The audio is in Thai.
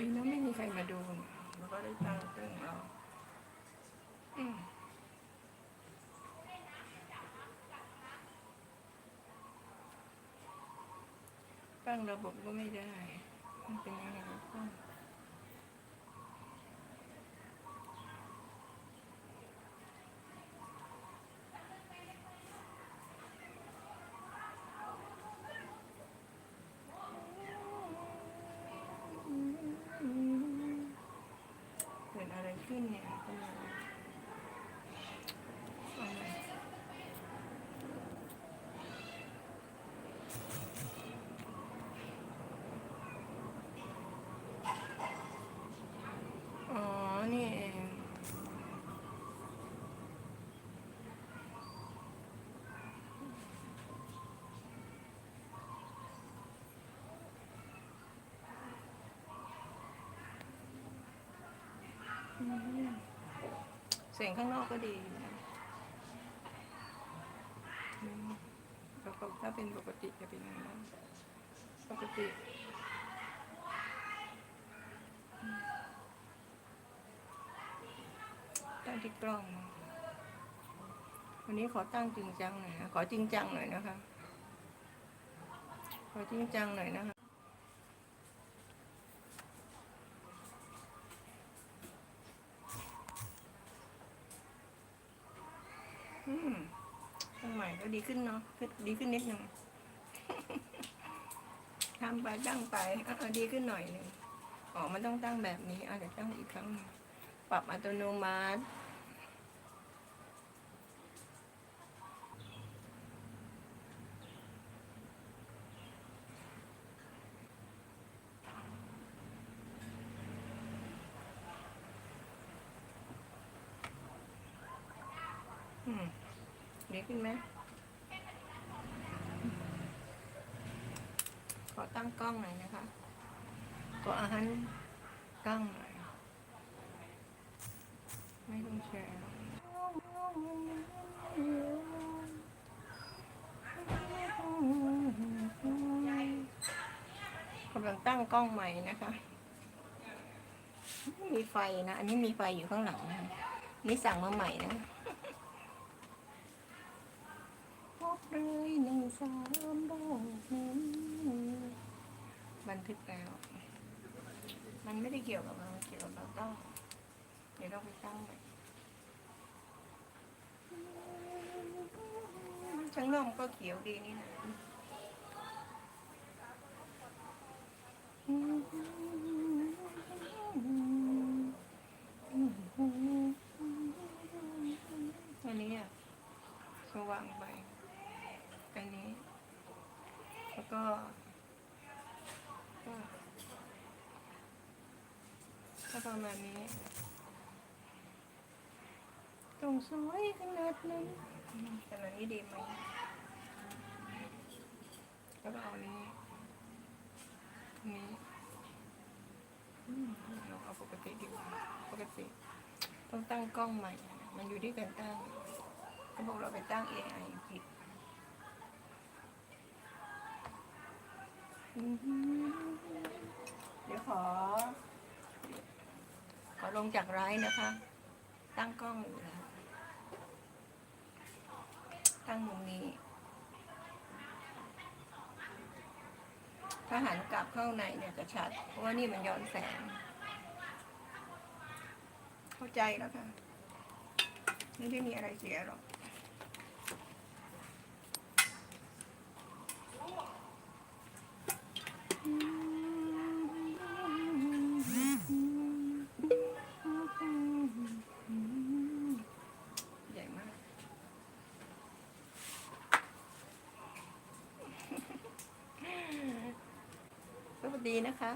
ดีนะไม่มีใครมาดูเนี่ยแล้วก็ได้ตั้งตึ้งเราอืมตั้งระบบก็ไม่ได้ มันเป็นยังไงครับตั้งเกิดอะไรขึ้นเนี่ยก็ไม่รู้เอ เสียงข้างนอกก็ดีนะแล้วก็ถ้าเป็นปกติจะเป็นยังไงบ้างปกติตั้งที่กล้อง วันนี้ขอตั้งจริงจังหน่อยนะ ขอจริงจังหน่อยนะคะ ขอจริงจังหน่อยนะคะ อืม ทำใหม่ก็ดีขึ้นเนาะดีขึ้นนิดหนึ่งทำไปตั้งไปอะดีขึ้นหน่อยหนึ่งอ๋อมันต้องตั้งแบบนี้อาจจะเดี๋ยวตั้งอีกครั้งปรับอัตโนมัติ อืมดีขึ้นไหมขอตั้งกล้องหน่อยนะคะขออาหารกล้องหน่อยไม่ต้องแชร์กกำลังตั้งกล้องใหม่นะคะมีไฟนะ อันนี้มีไฟอยู่ข้างหลังนะนี่สั่งมาใหม่นะพบ เลยหนึ่งสามโลกนี้บันทึกแล้ว มันไม่ได้เกี่ยวกับเราเกี่ยวกับเราต้อง เดี๋ยวเราไปตั้งใหม่ช่างลมก็เขียวดีนี่นะอันนี้อะสว่างไป อันนี้ แล้ว ก็ก็ประมาณนี้ต้องสวยขนาดนั้นขนาดนี้ดีไหมก็เอานี้นี้เราเอาปกติดีกว่าปกติต้องตั้งกล้องใหม่ มันอยู่ที่การตั้งเขาบอกเราไปตั้ง AI ผิด เดี๋ยวขอ ขอลงจากไลฟ์นะคะ ตั้งกล้องอยู่แล้วตั้งมุมนี้ ถ้าหันกลับเข้าในเนี่ยจะชัด เพราะว่านี่มันย้อนแสง เข้าใจแล้วค่ะ ไม่ได้มีอะไรเสียหรอก ดีนะคะ